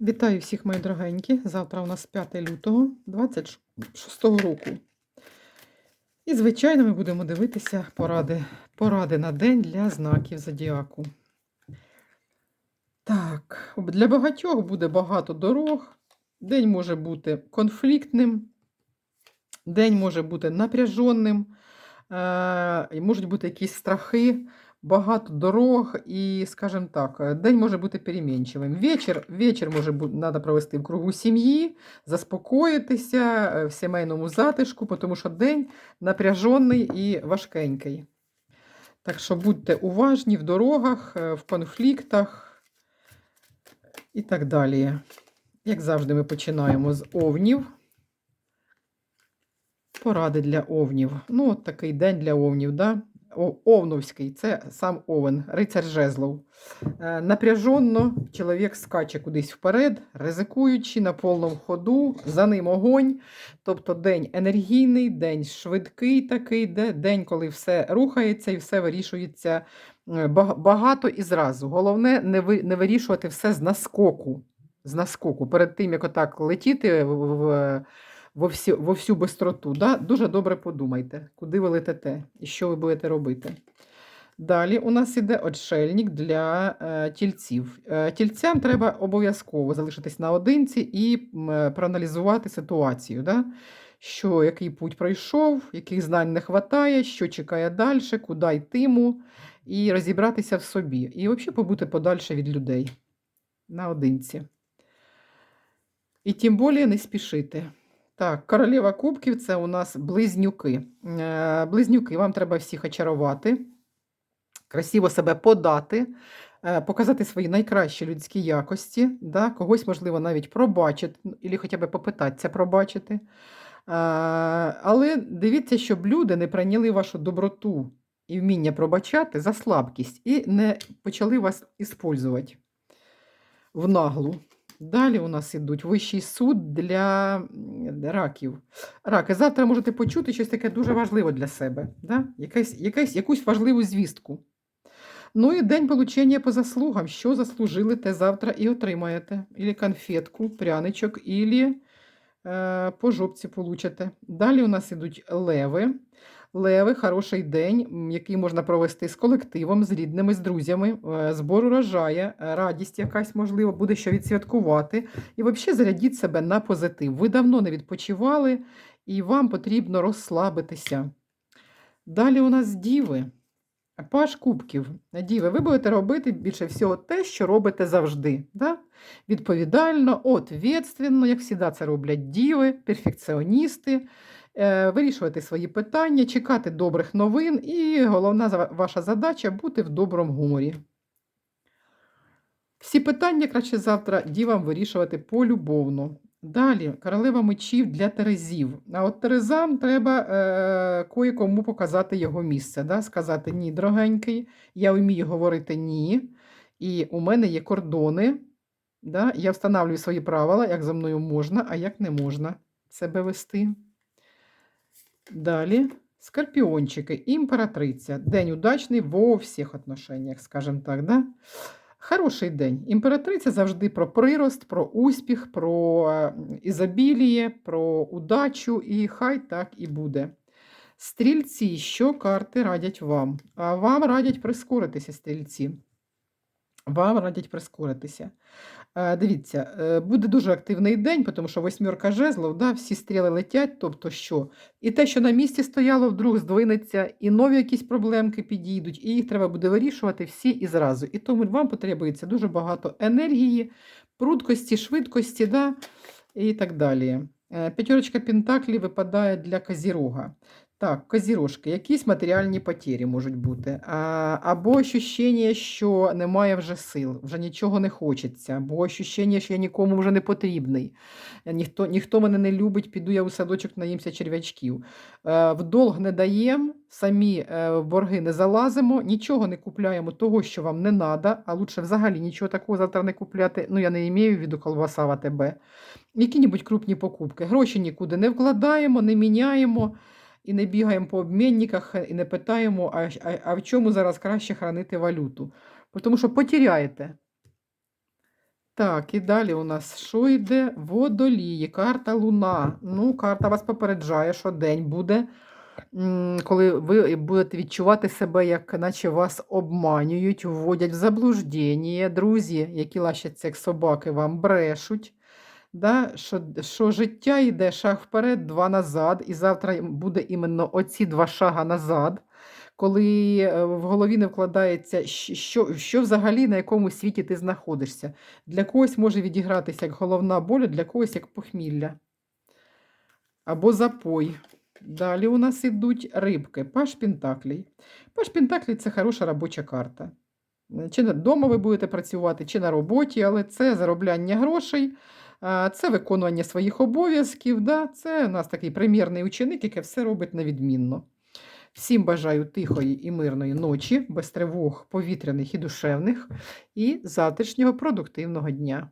Вітаю всіх, мої дорогенькі. Завтра у нас 5 лютого 26 року. І, звичайно, ми будемо дивитися поради, поради на день для знаків зодіаку. Так, для багатьох буде багато дорог. День може бути конфліктним, день може бути напряженим, е, можуть бути якісь страхи, багато дорог і, скажімо так, е, день може бути перемінчивим. Вечір, вечір може бути треба провести в кругу сім'ї, заспокоїтися е, в сімейному затишку, тому що день напряжений і важкенький. Так що будьте уважні в дорогах, е, в конфліктах і так далі. Як завжди, ми починаємо з овнів. Поради для овнів. Ну, от такий день для овнів, да? Овновський, це сам овен, рицар жезлов. Е, напряженно чоловік скаче кудись вперед, ризикуючи на повному ходу, за ним огонь. Тобто день енергійний, день швидкий такий, де- день, коли все рухається і все вирішується е, багато і зразу. Головне не, вирішувати все з наскоку. З наскоку. Перед тим, як отак летіти в, во, всі, во всю бистроту. Да? Дуже добре подумайте, куди ви летите і що ви будете робити. Далі у нас іде отшельник для е, тільців. Е, тільцям треба обов'язково залишитись наодинці і е, проаналізувати ситуацію. Да? Що, який путь пройшов, яких знань не вистачає, що чекає далі, куди йтиму, і розібратися в собі. І взагалі побути подальше від людей наодинці. І тим більше не спішити. Так, королева кубків це у нас близнюки. Е, Близнюки, вам треба всіх очарувати, красиво себе подати, е, показати свої найкращі людські якості, да? когось, можливо, навіть пробачити, або хоча б попитатися пробачити. Е, Але дивіться, щоб люди не прийняли вашу доброту і вміння пробачати за слабкість і не почали вас іспользувати в наглу. Далі у нас ідуть вищий суд для раків. Раки, завтра можете почути щось таке дуже важливе для себе, да? якась, якась, якусь важливу звістку. Ну і день получення по заслугам. Що заслужили, те завтра і отримаєте. Ілі конфетку, пряничок, ілі е, по жопці получите. Далі у нас ідуть леви. Леви хороший день, який можна провести з колективом, з рідними, з друзями. Е, Збор урожая, е, радість якась, можливо, буде що відсвяткувати. І взагалі зарядіть себе на позитив. Ви давно не відпочивали, і вам потрібно розслабитися. Далі у нас діви. Паш кубків. Діви, ви будете робити більше всього те, що робите завжди. Да? Відповідально, ответственно, як завжди це роблять діви, перфекціоністи, е, вирішувати свої питання, чекати добрих новин, і головна ваша задача бути в доброму гуморі. Всі питання краще завтра дівам вирішувати полюбовно. Далі, королева мечів для терезів. А от терезам треба е, кое-кому показати його місце. Да? Сказати ні, дорогенький, я вмію говорити ні. І у мене є кордони. Да? Я встановлюю свої правила, як за мною можна, а як не можна себе вести. Далі. Скорпіончики, імператриця. День удачний во всіх отношеннях, скажімо так. Да? Хороший день. Імператриця завжди про прирост, про успіх, про е, ізобіліє, про удачу, і хай так і буде. Стрільці, що карти радять вам? А вам радять прискоритися, стрільці. Вам радять прискоритися. Е, Дивіться, е, буде дуже активний день, тому що восьмерка жезлов, да, всі стріли летять, тобто що? І те, що на місці стояло, вдруг здвинеться, і нові якісь проблемки підійдуть, і їх треба буде вирішувати всі і зразу. І тому вам потребується дуже багато енергії, прудкості, швидкості, да, і так далі. Е, П'ятерочка Пентаклі випадає для Козірога. Так, козірожки, якісь матеріальні потері можуть бути. А, або ощущення, що немає вже сил, вже нічого не хочеться, або ощущення, що я нікому вже не потрібний. Ніхто, ніхто мене не любить, піду я у садочок наїмся черв'ячків. Е, в долг не даємо, самі е, в борги не залазимо, нічого не купляємо того, що вам не треба, а лучше взагалі нічого такого завтра не купляти. Ну, я не маю в виду колбаса АТБ. Які-небудь крупні покупки. Гроші нікуди не вкладаємо, не міняємо і не бігаємо по обмінниках і не питаємо, а, а, а в чому зараз краще хранити валюту. Тому що потеряєте. Так, і далі у нас що йде? Водолії, карта Луна. Ну, карта вас попереджає, що день буде, коли ви будете відчувати себе, як наче вас обманюють, вводять в заблуждення. Друзі, які лащаться як собаки, вам брешуть. Да? Що, що життя йде шаг вперед, два назад, і завтра буде іменно оці два шага назад коли е, в голові не вкладається, що, що взагалі на якому світі ти знаходишся. Для когось може відігратися як головна боль, для когось як похмілля або запой. Далі у нас ідуть рибки, паш Пентаклей. Паш Пентаклей це хороша робоча карта. Чи вдома ви будете працювати, чи на роботі, але це заробляння грошей, це виконування своїх обов'язків. Да? Це у нас такий примірний ученик, який все робить невідмінно. Всім бажаю тихої і мирної ночі, без тривог повітряних і душевних, і завтрашнього продуктивного дня.